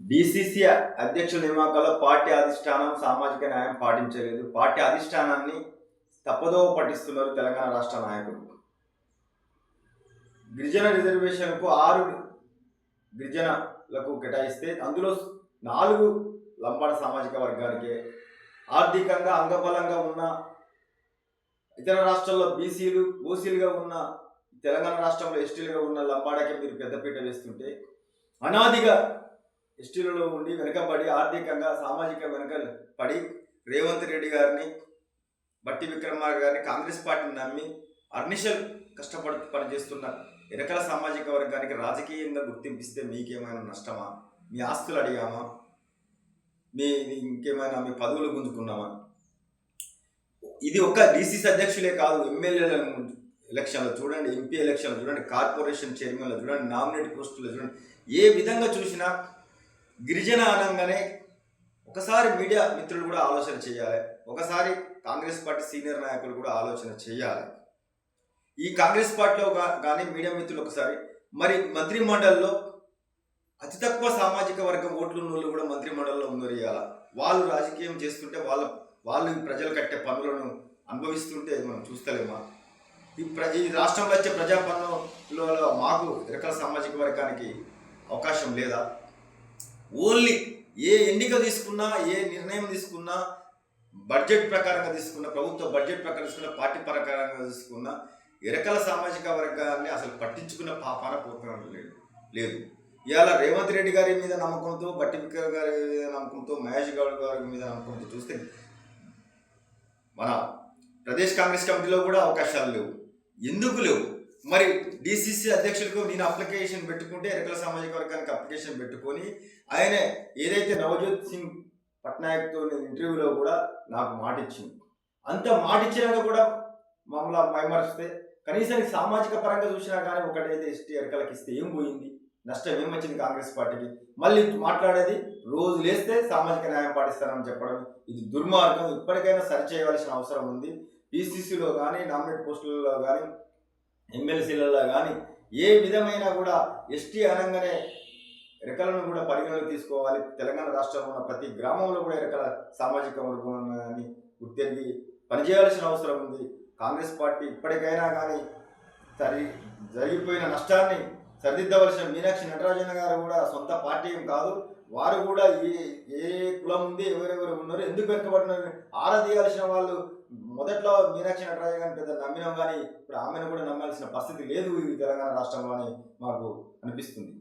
DCC అధ్యక్షుల నియామకాల్లో party అధిష్టానం సామాజిక న్యాయం పాటించలేదు. పార్టీ అధిష్టానాన్ని తప్పదోవ పట్టిస్తున్నారు తెలంగాణ రాష్ట్ర నాయకులు గిరిజన రిజర్వేషన్కు ఆరు గిరిజనలకు కేటాయిస్తే అందులో నాలుగు లంబాడ సామాజిక వర్గానికే. ఆర్థికంగా అంగబలంగా ఉన్న ఇతర రాష్ట్రాల్లో బీసీలు ఓసీలుగా ఉన్న తెలంగాణ రాష్ట్రంలో ఎస్టీలుగా ఉన్న లంబాడకే మీరు పెద్దపీట వేస్తుంటే అనాదిగా ఎస్టీలలో ఉండి వెనుకబడి ఆర్థికంగా సామాజిక వెనుక పడి రేవంత్ రెడ్డి గారిని బట్టి విక్రమార్ గారిని కాంగ్రెస్ పార్టీని నమ్మి అర్నిషల్ కష్టపడి పనిచేస్తున్న వెనకల సామాజిక వర్గానికి రాజకీయంగా గుర్తింపిస్తే మీకేమైనా నష్టమా? మీ ఆస్తులు అడిగామా? మీ ఇంకేమైనా మీ పదవులు గుంజుకున్నామా? ఇది ఒక డీసీసీ అధ్యక్షులే కాదు ఎమ్మెల్యేల ఎలక్షన్లో చూడండి ఎంపీ ఎలక్షన్లో చూడండి కార్పొరేషన్ చైర్మన్లో చూడండి నామినేట్ పోస్టులో చూడండి ఏ విధంగా చూసినా గిరిజన అనగానే ఒకసారి మీడియా మిత్రులు కూడా ఆలోచన చేయాలి. ఒకసారి కాంగ్రెస్ పార్టీ సీనియర్ నాయకులు కూడా ఆలోచన చేయాలి. ఈ కాంగ్రెస్ పార్టీలో కానీ మీడియా మిత్రులు ఒకసారి మరి మంత్రి మండలిలో అతి తక్కువ సామాజిక వర్గం ఓట్లు ఉన్న వాళ్ళు కూడా మంత్రి మండలిలో ఉన్నారు ఇవాళ వాళ్ళు రాజకీయం చేస్తుంటే వాళ్ళ వాళ్ళు ప్రజలు కట్టే పనులను అనుభవిస్తుంటే మనం చూస్తలేమా? ఈ ప్ర ఈ రాష్ట్రంలో వచ్చే ప్రజా పనులలో మాకు రకాల సామాజిక వర్గానికి అవకాశం లేదా? ఓన్లీ ఏ ఎన్నిక తీసుకున్నా ఏ నిర్ణయం తీసుకున్నా బడ్జెట్ ప్రకారంగా తీసుకున్న ప్రభుత్వ బడ్జెట్ ప్రకారం తీసుకున్న పార్టీ ప్రకారంగా తీసుకున్న ఎరకల సామాజిక వర్గాన్ని అసలు పట్టించుకున్న పాపాన పోతున్నాం లేదు. లేదు. ఇవాళ రేవంత్ రెడ్డి గారి మీద నమ్మకంతో బట్టి విక్రమ్ గారి మీద నమ్మకంతో మహేష్ గౌడ్ గారి మీద నమ్మకంతో చూస్తే మన ప్రదేశ్ కాంగ్రెస్ కమిటీలో కూడా అవకాశాలు లేవు. ఎందుకు లేవు? మరి డిసిసి అధ్యక్షులకు నేను అప్లికేషన్ పెట్టుకుంటే ఎరకల సామాజిక వర్గానికి అప్లికేషన్ పెట్టుకొని ఆయన ఏదైతే నవజోత్ సింగ్ పట్నాయక్తో ఇంటర్వ్యూలో కూడా నాకు మాట ఇచ్చింది అంత మాట ఇచ్చినాక కూడా మమ్మల్ని మైమరిస్తే కనీసం సామాజిక పరంగా చూసినా కానీ ఒకటైతే ఎస్టీ ఎరకలకి ఇస్తే ఏం పోయింది? నష్టం ఏం వచ్చింది కాంగ్రెస్ పార్టీకి? మళ్ళీ మాట్లాడేది రోజు లేస్తే సామాజిక న్యాయం పాటిస్తానని చెప్పడం ఇది దుర్మార్గం. ఇప్పటికైనా సరి చేయవలసిన అవసరం ఉంది. పీసీసీలో కానీ నామినేట్ పోస్టులలో కానీ ఎమ్మెల్సీలలో కానీ ఏ విధమైన కూడా ఎస్టీ అనగానే ఎరకలను కూడా పరిగణలోకి తీసుకోవాలి. తెలంగాణ రాష్ట్రంలో ఉన్న ప్రతి గ్రామంలో కూడా ఎరకల సామాజిక వర్గాన్ని గుర్తెరిగి పనిచేయాల్సిన అవసరం ఉంది. కాంగ్రెస్ పార్టీ ఇప్పటికైనా కానీ సరి జరిగిపోయిన నష్టాన్ని సరిదిద్దవలసిన మీనాక్షి నటరాజన్ గారు కూడా సొంత పార్టీ ఏం కాదు. వారు కూడా ఏ ఏ కులం ఉంది ఎవరెవరు ఉన్నారు ఎందుకు వెనుకబడినారు? ఆరాధీయాల్సిన వాళ్ళు మొదట్లో మీనాక్షి నటరాజన్ గారిని పెద్ద నమ్మినాం కానీ ఇప్పుడు ఆమెను కూడా నమ్మాల్సిన పరిస్థితి లేదు ఈ తెలంగాణ రాష్ట్రంలో అని మాకు అనిపిస్తుంది.